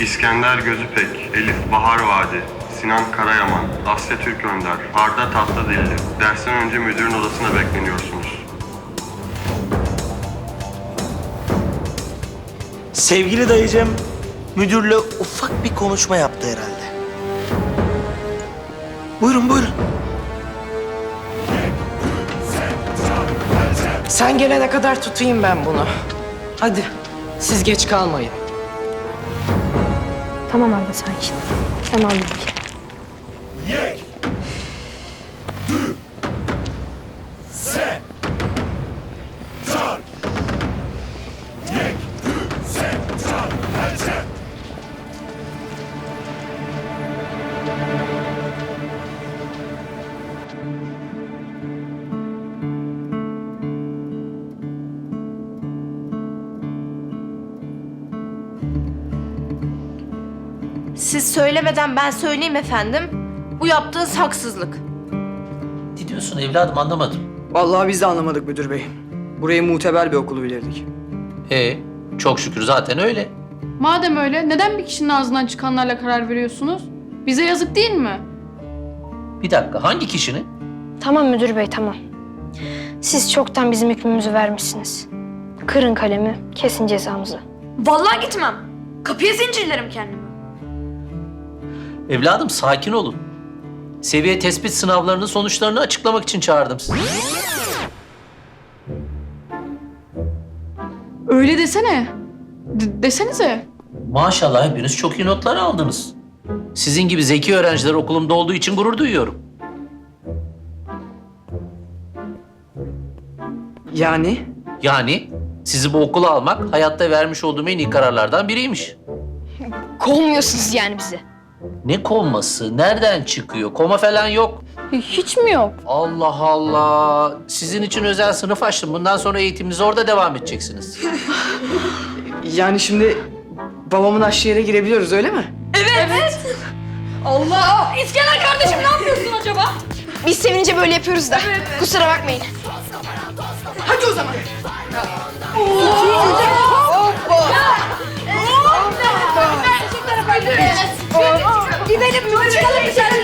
İskender Gözüpek, Elif Bahar Vadi, Sinan Karayaman, Asya Türk Önder, Arda Tatlıdilli. Dersten önce müdürün odasına bekleniyorsunuz. Sevgili dayıcım müdürle ufak bir konuşma yaptı herhalde. Buyurun buyurun. Sen gelene kadar tutayım ben bunu. Hadi siz geç kalmayın. Tamam abi sakin. Tamam abi. Siz söylemeden ben söyleyeyim efendim. Bu yaptığınız haksızlık. Ne diyorsun evladım anlamadım. Vallahi biz de anlamadık müdür bey. Burayı muteber bir okulu bilirdik. E çok şükür zaten öyle. Madem öyle neden bir kişinin ağzından çıkanlarla karar veriyorsunuz? Bize yazık değil mi? Bir dakika hangi kişinin? Tamam müdür bey tamam. Siz çoktan bizim hükmümüzü vermişsiniz. Kırın kalemi, kesin cezamızı. Vallahi gitmem. Kapıya zincirlerim kendimi. Evladım sakin olun. Seviye tespit sınavlarının sonuçlarını açıklamak için çağırdım sizi. Öyle desene. D- desenize. Maşallah hepiniz çok iyi notlar aldınız. Sizin gibi zeki öğrenciler okulumda olduğu için gurur duyuyorum. Yani Yani sizi bu okula almak hayatta vermiş olduğum en iyi kararlardan biriymiş. Kovmuyorsunuz yani bizi. Ne kovması? Nereden çıkıyor? Koma falan yok. Hiç mi yok? Allah Allah. Sizin için özel sınıf açtım. Bundan sonra eğitiminize orada devam edeceksiniz. yani şimdi babamın açtığı yere girebiliyoruz öyle mi? Allah! İskender kardeşim ne yapıyorsun acaba? Biz sevinince böyle yapıyoruz da. Kusura bakmayın. Gidelim mi? Çıkalım dışarı.